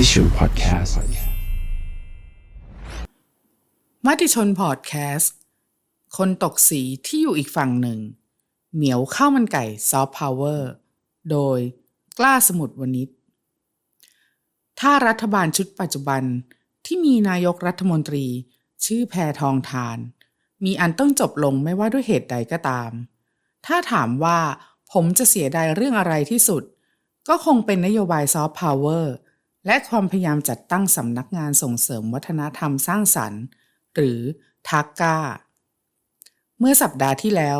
Edition Podcast. มติชนพอดแคสต์ คนตกสีที่อยู่อีกฝั่งหนึ่ง เหมียวข้าวมันไก่ซอฟต์พาวเวอร์ โดยกล้าสมุทรวณิชถ้ารัฐบาลชุดปัจจุบันที่มีนายกรัฐมนตรี ชื่อแพทองทาน มีอันต้องจบลงไม่ว่าด้วยเหตุใดก็ตาม ถ้าถามว่าผมจะเสียดายเรื่องอะไรที่สุด ก็คงเป็นนโยบายซอฟต์พาวเวอร์ และความพยายามจัดตั้งสำนักงานส่งเสริมวัฒนธรรมสร้างสรรค์ หรือทักกาเมื่อสัปดาห์ที่แล้ว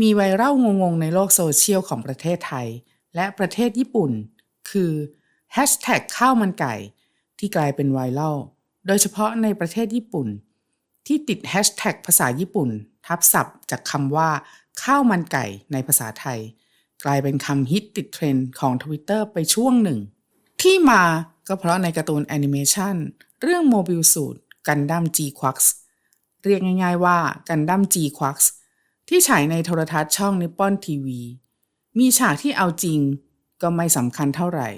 มีไวรัลงงๆในโลกโซเชียลของประเทศไทย และประเทศญี่ปุ่น คือแฮชแท็กข้าวมันไก่ ที่กลายเป็นไวรัลโดยเฉพาะในประเทศญี่ปุ่น ที่ติดแฮชแท็กภาษาญี่ปุ่น ทับศัพท์จากคำว่า ข้าวมันไก่ในภาษาไทย กลายเป็นคำฮิตติดเทรนด์ของ Twitter ไปช่วงหนึ่ง ที่มาก็เพราะในการ์ตูนแอนิเมชันเรื่องโมบิลสูตรกันดั้ม G Quax เรียกง่าย ๆ ว่ากันดั้ม G Quax ที่ฉายในโทรทัศน์ช่องนิปปอนทีวี มีฉากที่เอาจริงก็ไม่สำคัญเท่าไหร่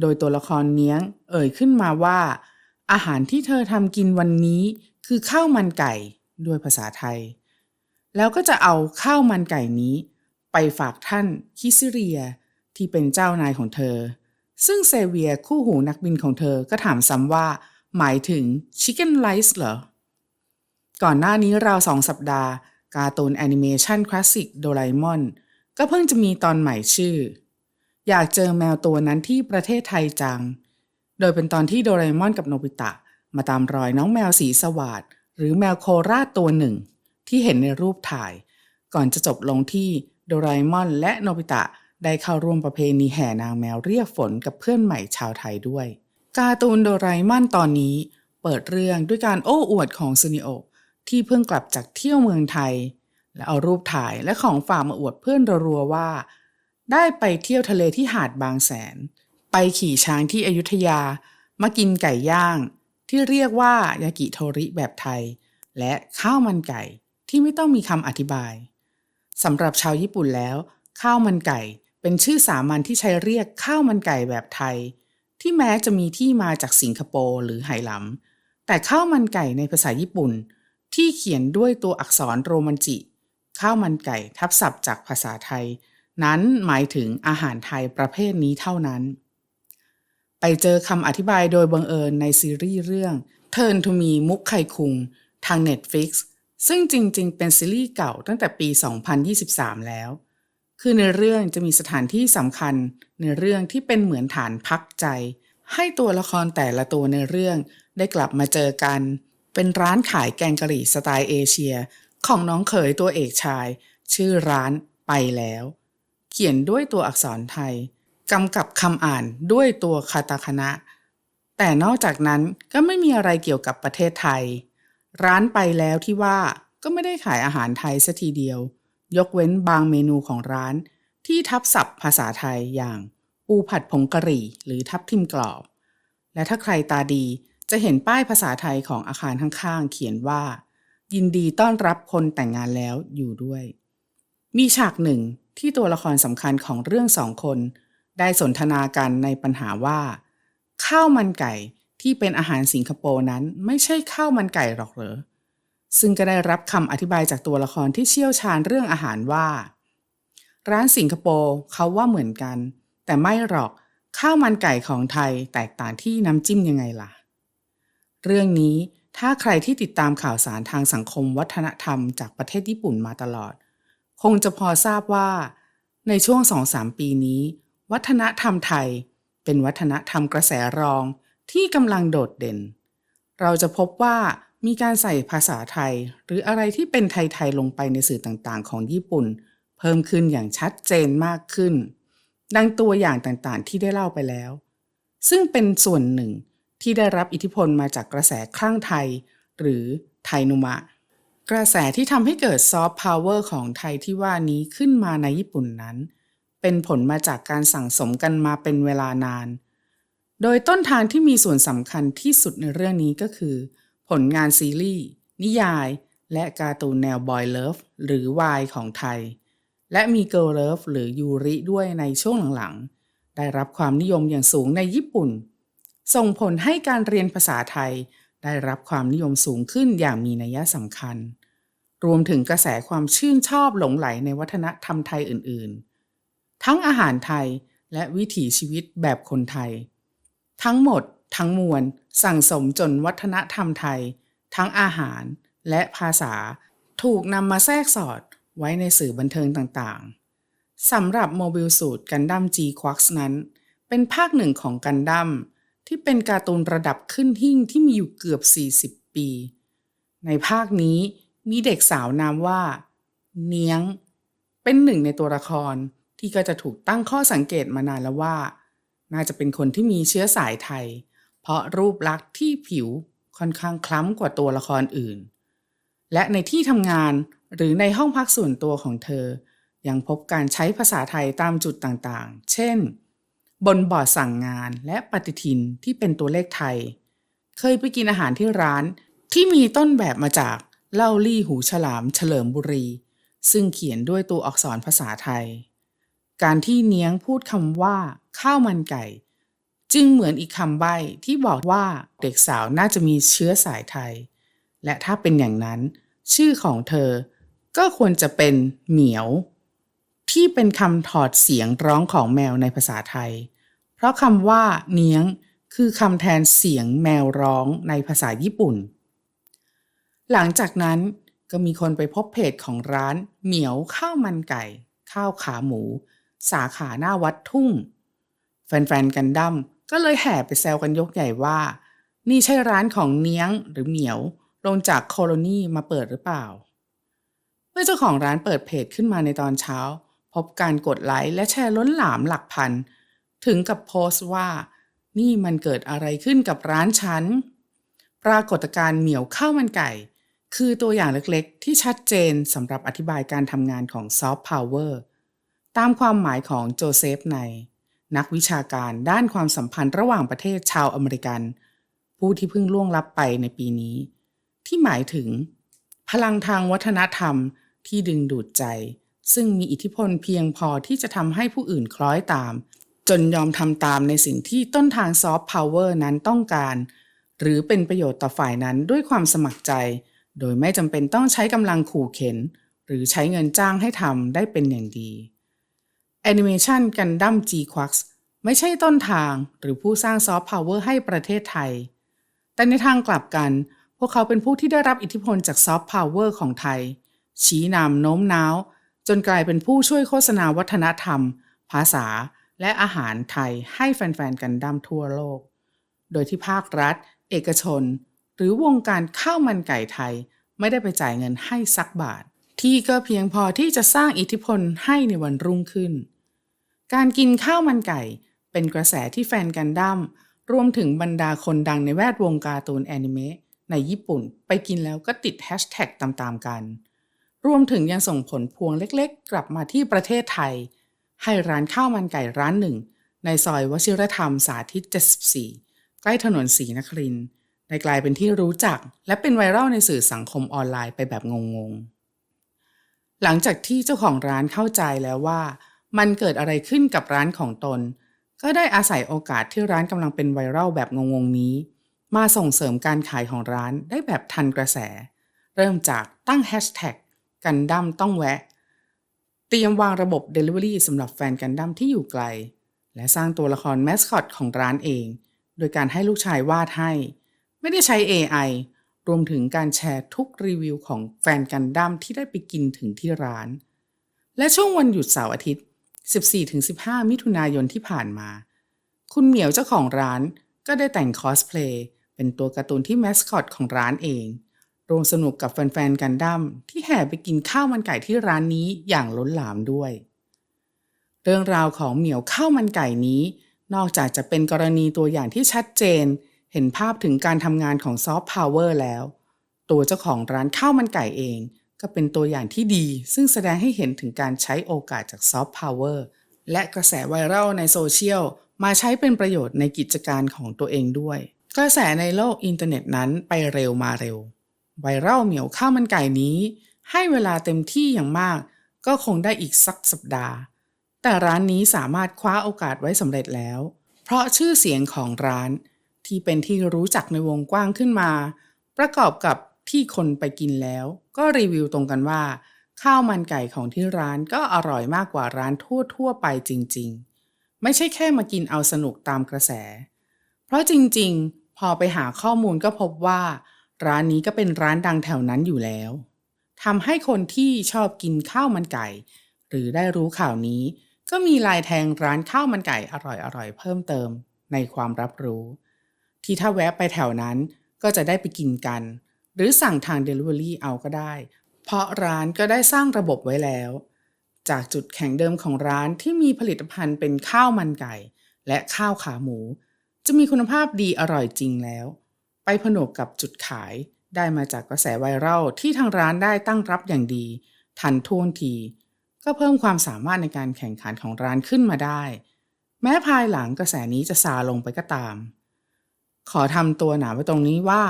โดยตัวละครเนี้ยงเอ่ยขึ้นมาว่า อาหารที่เธอทำกินวันนี้คือข้าวมันไก่ด้วยภาษาไทย แล้วก็จะเอาข้าวมันไก่นี้ ไปฝากท่านคิซิเรียที่เป็นเจ้านายของเธอ ซึ่งเซเวียคู่หูนักบินของเธอก็ถามซ้ำว่า หมายถึงชิคเก้นไรซ์เหรอ ก่อนหน้านี้ราวสองสัปดาห์ การ์ตูนแอนิเมชันคลาสสิกโดราเอมอนก็เพิ่งจะมีตอนใหม่ชื่อ อยากเจอแมวตัวนั้นที่ประเทศไทยจัง โดยเป็นตอนที่โดราเอมอนกับโนบิตะ มาตามรอยน้องแมวสีสวาดหรือแมวโคราชตัวหนึ่ง ที่เห็นในรูปถ่าย ก่อนจะจบลงที่โดราเอมอนและโนบิตะ ได้เข้าร่วมประเพณีแห่นางแมวเรียกฝนกับเพื่อนใหม่ชาวไทยด้วย การ์ตูนโดราเอมอนตอนนี้ เปิดเรื่องด้วยการโอ้อวดของซูนิโอที่เพิ่งกลับจากเที่ยวเมืองไทย และเอารูปถ่ายและของฝากมาอวดเพื่อนรัวๆว่า ได้ไปเที่ยวทะเลที่หาดบางแสน ไปขี่ช้างที่อยุธยา มากินไก่ย่าง ที่เรียกว่ายากิโทริแบบไทย และข้าวมันไก่ที่ไม่ต้องมีคำอธิบายสำหรับชาวญี่ปุ่นแล้ว ข้าวมันไก่ เป็นชื่อสามัญที่ใช้เรียกข้าวมันไก่แบบไทย ที่แม้จะมีที่มาจากสิงคโปร์หรือไหหลำแต่ข้าวมันไก่ในภาษาญี่ปุ่น ที่เขียนด้วยตัวอักษรโรมันจิ ข้าวมันไก่ทับศัพท์จากภาษาไทย นั้นหมายถึงอาหารไทยประเภทนี้เท่านั้น ไปเจอคำอธิบายโดยบังเอิญในซีรีส์เรื่อง Turn to Me มุกไคคุง ทาง Netflix ซึ่งจริงๆ เป็นซีรีส์เก่าตั้งแต่ปี 2023 แล้ว คือในเรื่องจะมีสถานที่สำคัญ ในเรื่องที่เป็นเหมือนฐานพักใจ ให้ตัวละครแต่ละตัวในเรื่อง ได้กลับมาเจอกัน เป็นร้านขายแกงกะหรี่สไตล์เอเชีย ของน้องเขยตัวเอกชาย ชื่อร้านไปแล้ว เขียนด้วยตัวอักษรไทยกำกับคำอ่านด้วยตัวคาตาคณะ แต่นอกจากนั้นก็ไม่มีอะไรเกี่ยวกับประเทศไทย ร้านไปแล้วที่ว่าก็ไม่ได้ขายอาหารไทยสัทีเดียว ยกเว้นบางเมนูของร้าน ที่ทับศัพท์ภาษาไทยอย่าง ปูผัดผงกะหรี่ หรือทับทิมกรอบ และถ้าใครตาดีจะเห็นป้ายภาษาไทยของอาคารข้างๆ เขียนว่า ยินดีต้อนรับคนแต่งงานแล้วอยู่ด้วย มีฉากหนึ่งที่ตัวละครสำคัญของเรื่องสองคน ได้สนทนากันในปัญหาว่า ข้าวมันไก่ที่เป็นอาหารสิงคโปร์นั้นไม่ใช่ข้าวมันไก่หรอกเหรอ ซึ่งก็ได้รับคำอธิบายจากตัวละครที่เชี่ยวชาญเรื่องอาหารว่า ร้านสิงคโปร์เขาว่าเหมือนกัน แต่ไม่หรอกข้าวมันไก่ของไทยแตกต่างที่น้ำจิ้มยังไงล่ะ เรื่องนี้ถ้าใครที่ติดตามข่าวสารทางสังคมวัฒนธรรมจากประเทศญี่ปุ่นมาตลอด คงจะพอทราบว่า ในช่วงสองสามปีนี้ วัฒนธรรมไทย เป็นวัฒนธรรมกระแสรองที่กำลังโดดเด่น เราจะพบว่า มีการใส่ภาษาไทย หรืออะไรที่เป็นไทยๆลงไปในสื่อต่างๆ ของญี่ปุ่น เพิ่มขึ้นอย่างชัดเจนมากขึ้น ดังตัวอย่างต่างๆที่ได้เล่าไปแล้ว ซึ่งเป็นส่วนหนึ่งที่ได้รับอิทธิพลมาจากกระแสคลั่งไทย หรือไทนุมะ กระแสที่ทำให้เกิดซอฟต์พาวเวอร์ของไทยที่ว่านี้ขึ้นมาในญี่ปุ่นนั้น เป็นผลมาจากการสั่งสมกันมาเป็นเวลานาน โดยต้นทางที่มีส่วนสำคัญที่สุดในเรื่องนี้ก็คือ ผลงานซีรีส์ นิยาย และการ์ตูนแนวบอยเลิฟหรือวายของไทย และมีเกิ l ลเลิฟหรือยูริด้วยในช่วงหลังๆ ได้รับความนิยมอย่างสูงในญี่ปุ่น ส่งผลให้การเรียนภาษาไทย ได้รับความนิยมสูงขึ้นอย่างมีนัยสำคัญ รวมถึงกระแสความชื่นชอบหลงไหลในวัฒนธรรมไทยอื่นๆ ทั้งอาหารไทยและวิถีชีวิตแบบคนไทย ทั้งหมดทั้งมวล สั่งสมจนวัฒนธรรมไทย ทั้งอาหารและภาษาถูกนำมาแทรกสอดไว้ในสื่อบันเทิงต่างๆสำหรับโมบิลสูตรกันดั้ม G Quarks นั้น เป็นภาคหนึ่งของกันดั้มที่เป็นการ์ตูนระดับขึ้นหิ่งที่มีอยู่เกือบ 40 ปี ในภาคนี้มีเด็กสาวนามว่า เนียง เป็นหนึ่งในตัวละครที่ก็จะถูกตั้งข้อสังเกตมานานแล้วว่า น่าจะเป็นคนที่มีเชื้อสายไทย เพราะรูปลักษณ์ที่ผิวค่อนข้างคล้ำกว่าตัวละครอื่น และในที่ทำงานหรือในห้องพักส่วนตัวของเธอ ยังพบการใช้ภาษาไทยตามจุดต่างๆ เช่น บนบอร์ดสั่งงานและปฏิทินที่เป็นตัวเลขไทย เคยไปกินอาหารที่ร้านที่มีต้นแบบมาจากเล่าลี่หูฉลามเฉลิมบุรี ซึ่งเขียนด้วยตัวอักษรภาษาไทย การที่เนียงพูดคำว่า ข้าวมันไก่ จึงเหมือนอีกคำใบ้ที่บอกว่าเด็กสาวน่าจะมีเชื้อสายไทย และถ้าเป็นอย่างนั้น ชื่อของเธอ ก็ควรจะเป็นเหมียว ที่เป็นคำถอดเสียงร้องของแมวในภาษาไทย เพราะคำว่า เนียง คือคำแทนเสียงแมวร้องในภาษาญี่ปุ่น หลังจากนั้นก็มีคนไปพบเพจของร้านเหมียวข้าวมันไก่ ข้าวขาหมู สาขาหน้าวัดทุ่ง แฟนๆกันดั้ม ก็เลยแห่ไปแซวกันยกใหญ่ว่า นี่ใช่ร้านของเนี้ยงหรือเหมียวลงจากโคโลนีมาเปิดหรือเปล่า เมื่อเจ้าของร้านเปิดเพจขึ้นมาในตอนเช้า พบการกดไลค์และแชร์ล้นหลามหลักพัน ถึงกับโพสต์ว่า นี่มันเกิดอะไรขึ้นกับร้านฉัน ปรากฏการเหมียวข้าวมันไก่ คือตัวอย่างเล็กๆ ที่ชัดเจนสำหรับอธิบายการทำงานของซอฟต์พาวเวอร์ตามความหมายของโจเซฟใน นักวิชาการด้านความสัมพันธ์ระหว่างประเทศชาวอเมริกัน ผู้ที่เพิ่งล่วงลับไปในปีนี้ ที่หมายถึง พลังทางวัฒนธรรมที่ดึงดูดใจ ซึ่งมีอิทธิพลเพียงพอที่จะทำให้ผู้อื่นคล้อยตาม จนยอมทำตามในสิ่งที่ต้นทางซอฟต์พาวเวอร์นั้นต้องการ หรือเป็นประโยชน์ต่อฝ่ายนั้นด้วยความสมัครใจ โดยไม่จำเป็นต้องใช้กำลังขู่เข็น หรือใช้เงินจ้างให้ทำได้เป็นอย่างดี แอนิเมชันกันดั้ม G Quarks ไม่ใช่ต้นทางหรือผู้สร้างซอฟต์พาวเวอร์ให้ประเทศไทย แต่ในทางกลับกัน พวกเขาเป็นผู้ที่ได้รับอิทธิพลจากซอฟต์พาวเวอร์ของไทย ชี้นำโน้มน้าว จนกลายเป็นผู้ช่วยโฆษณาวัฒนธรรม ภาษา และอาหารไทยให้แฟนๆกันดั้มทั่วโลก โดยที่ภาครัฐ เอกชน หรือวงการข้าวมันไก่ไทยไม่ได้ไปจ่ายเงินให้สักบาท ที่ก็เพียงพอที่จะสร้างอิทธิพลให้ในวันรุ่งขึ้น การกินข้าวมันไก่เป็นกระแสที่แฟนกันดั้มรวมถึงบรรดาคนดังในแวดวงการ์ตูนแอนิเมะในญี่ปุ่น ไปกินแล้วก็ติดแฮชแท็กตามๆกัน รวมถึงยังส่งผลพวงเล็กๆ กลับมาที่ประเทศไทย ให้ร้านข้าวมันไก่ร้านหนึ่ง ในซอยวชิรธรรมสาธิต 74 ใกล้ถนนศรีนครินได้กลายเป็นที่รู้จัก และเป็นไวรัลในสื่อสังคมออนไลน์ไปแบบงงๆ หลังจากที่เจ้าของร้านเข้าใจแล้วว่า มันเกิดอะไรขึ้นกับร้านของตน ก็ได้อาศัยโอกาสที่ร้านกำลังเป็นไวรัลแบบงงๆนี้ มาส่งเสริมการขายของร้านได้แบบทันกระแส เริ่มจากตั้งแฮชแท็กกันดั้มต้องแวะ เตรียมวางระบบ Delivery สำหรับแฟนกันดั้มที่อยู่ไกล และสร้างตัวละครแมสคอตของร้านเอง โดยการให้ลูกชายวาดให้ ไม่ได้ใช้ AI รวมถึงการแชร์ทุกรีวิวของแฟนกันดั้มที่ได้ไปกินถึงที่ร้าน และช่วงวันหยุดเสาร์อาทิตย์ 14-15 มิถุนายนที่ผ่านมา คุณเหมียวเจ้าของร้านก็ได้แต่งคอสเพลย์เป็นตัวการ์ตูนที่แมสคอตของร้านเองรวมสนุกกับแฟนๆกันดั้มที่แห่ไปกินข้าวมันไก่ที่ร้านนี้อย่างล้นหลามด้วย เรื่องราวของเหมียวข้าวมันไก่นี้ นอกจากจะเป็นกรณีตัวอย่างที่ชัดเจน เห็นภาพถึงการทำงานของซอฟต์พาวเวอร์แล้ว ตัวเจ้าของร้านข้าวมันไก่เอง ก็เป็นตัวอย่างที่ดี ซึ่งแสดงให้เห็นถึงการใช้โอกาสจากซอฟต์พาวเวอร์และกระแสไวรัลในโซเชียลมาใช้เป็นประโยชน์ในกิจการของตัวเองด้วย กระแสในโลกอินเทอร์เน็ตนั้นไปเร็วมาเร็ว ไวรัลเหมียวข้าวมันไก่นี้ ให้เวลาเต็มที่อย่างมาก ก็คงได้อีกสักสัปดาห์ แต่ร้านนี้สามารถคว้าโอกาสไว้สำเร็จแล้ว เพราะชื่อเสียงของร้าน ที่เป็นที่รู้จักในวงกว้างขึ้นมา ประกอบกับที่คนไปกินแล้ว ก็รีวิวตรงกันว่า ข้าวมันไก่ของที่ร้านก็อร่อยมากกว่าร้านทั่วๆไปจริง ๆ ไม่ใช่แค่มากินเอาสนุกตามกระแส เพราะจริงๆ พอไปหาข้อมูลก็พบว่า ร้านนี้ก็เป็นร้านดังแถวนั้นอยู่แล้วทำให้คนที่ชอบกินข้าวมันไก่ หรือได้รู้ข่าวนี้ ก็มีลายแทงร้านข้าวมันไก่อร่อยๆเพิ่มเติมในความรับรู้ ที่ถ้าแวะไปแถวนั้นก็จะได้ไปกินกัน หรือสั่งทาง Delivery เอาก็ได้ เพราะร้านก็ได้สร้างระบบไว้แล้ว จากจุดแข็งเดิมของร้านที่มีผลิตภัณฑ์เป็นข้าวมันไก่ และข้าวขาหมู จะมีคุณภาพดีอร่อยจริงแล้ว ไปผนวกกับจุดขายได้มาจากกระแสไวรัลที่ทางร้านได้ตั้งรับอย่างดี ทันท่วงที ก็เพิ่มความสามารถในการแข่งขันของร้านขึ้นมาได้ แม้ภายหลังกระแสนี้จะซาลงไปก็ตาม ขอทำตัวหนาไว้ตรงนี้ว่า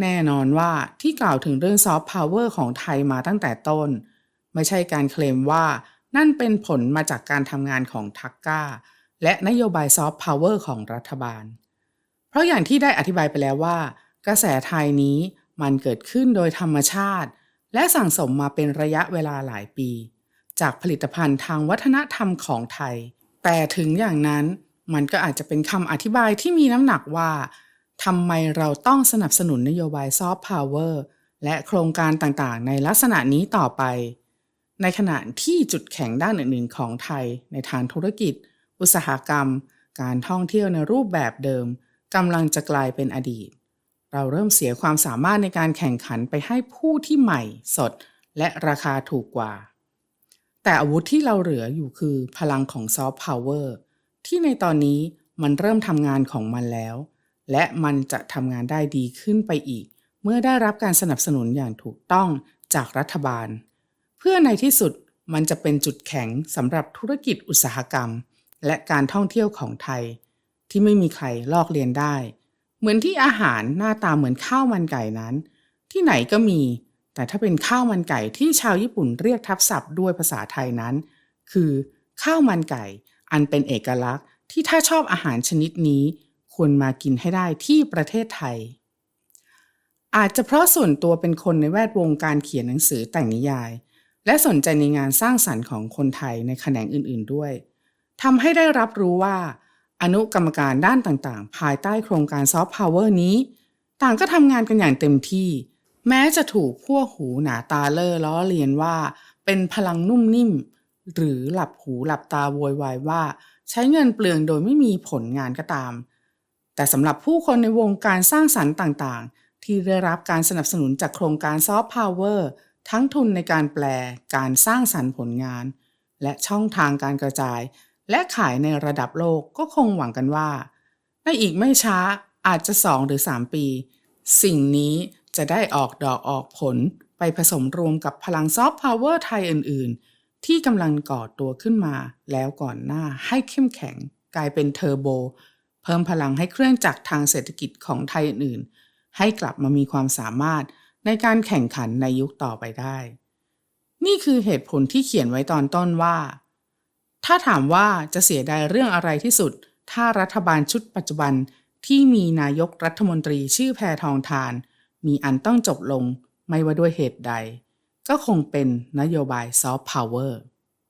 แน่นอนว่าที่กล่าวถึงเรื่องซอฟต์พาวเวอร์ของไทยมาตั้งแต่ต้น ไม่ใช่การเคลมว่านั่นเป็นผลมาจากการทำงานของทักก้า และนโยบายซอฟต์พาวเวอร์ของรัฐบาล เพราะอย่างที่ได้อธิบายไปแล้วว่า กระแสไทยนี้มันเกิดขึ้นโดยธรรมชาติ และสั่งสมมาเป็นระยะเวลาหลายปี จากผลิตภัณฑ์ทางวัฒนธรรมของไทย แต่ถึงอย่างนั้นมันก็อาจจะเป็นคำอธิบายที่มีน้ำหนักว่า ทำไมเราต้องสนับสนุนนโยบายซอฟต์พาวเวอร์และโครงการต่างๆ ในลักษณะนี้ต่อไป ในขณะที่จุดแข็งด้านอื่นๆ ของไทย ในทางธุรกิจ อุตสาหกรรม การท่องเที่ยวในรูปแบบเดิมกำลังจะกลายเป็นอดีต เราเริ่มเสียความสามารถในการแข่งขันไปให้ผู้ที่ใหม่ สด และราคาถูกกว่า แต่อาวุธที่เราเหลืออยู่คือพลังของซอฟต์พาวเวอร์ที่ในตอนนี้มันเริ่มทำงานของมันแล้ว และมันจะทำงานได้ดีขึ้นไปอีก เมื่อได้รับการสนับสนุนอย่างถูกต้องจากรัฐบาล เพื่อในที่สุดมันจะเป็นจุดแข็งสำหรับธุรกิจอุตสาหกรรม และการท่องเที่ยวของไทย ที่ไม่มีใครลอกเลียนได้ เหมือนที่อาหารหน้าตาเหมือนข้าวมันไก่นั้น ที่ไหนก็มี แต่ถ้าเป็นข้าวมันไก่ที่ชาวญี่ปุ่นเรียกทับศัพท์ด้วยภาษาไทยนั้น คือ ข้าวมันไก่ อันเป็นเอกลักษณ์ที่ถ้าชอบอาหารชนิดนี้ ควรมากินให้ได้ที่ประเทศไทย อาจจะเพราะส่วนตัวเป็นคนในแวดวงการเขียนหนังสือแต่งนิยาย และสนใจในงานสร้างสรรค์ของคนไทยในแขนงอื่น ๆด้วยทำให้ได้รับรู้ว่า อนุกรรมการด้านต่างๆ ภายใต้โครงการซอฟต์พาวเวอร์นี้ ต่างก็ทำงานกันอย่างเต็มที่ แม้จะถูกพวกหูหนาตาเล่อล้อเลียนว่า เป็นพลังนุ่มนิ่ม หรือหลับหูหลับตาโวยวายว่า ใช้เงินเปลืองโดยไม่มีผลงานก็ตาม แต่สำหรับผู้คนในวงการสร้างสรรค์ต่างๆ ที่ได้รับการสนับสนุนจากโครงการซอฟต์พาวเวอร์ทั้งทุนในการแปล การสร้างสรรค์ผลงาน และช่องทางการกระจาย และขายในระดับโลกก็คงหวังกันว่า ในอีกไม่ช้าอาจจะ 2 หรือ 3 ปี สิ่งนี้จะได้ออกดอกออกผลไปผสมรวมกับพลังซอฟต์พาวเวอร์ไทยอื่น ๆ ที่กำลังก่อตัวขึ้นมาแล้วก่อนหน้าให้เข้มแข็งกลายเป็นเทอร์โบ เพิ่มพลังให้เครื่องจักรทางเศรษฐกิจของไทยอื่น ให้กลับมามีความสามารถในการแข่งขันในยุคต่อไปได้ นี่คือเหตุผลที่เขียนไว้ตอนต้นว่า ถ้าถามว่าจะเสียดายเรื่องอะไรที่สุด ถ้ารัฐบาลชุดปัจจุบันที่มีนายกรัฐมนตรีชื่อแพทองทาน มีอันต้องจบลงไม่ว่าด้วยเหตุใด ก็คงเป็นนโยบายซอฟต์พาวเวอร์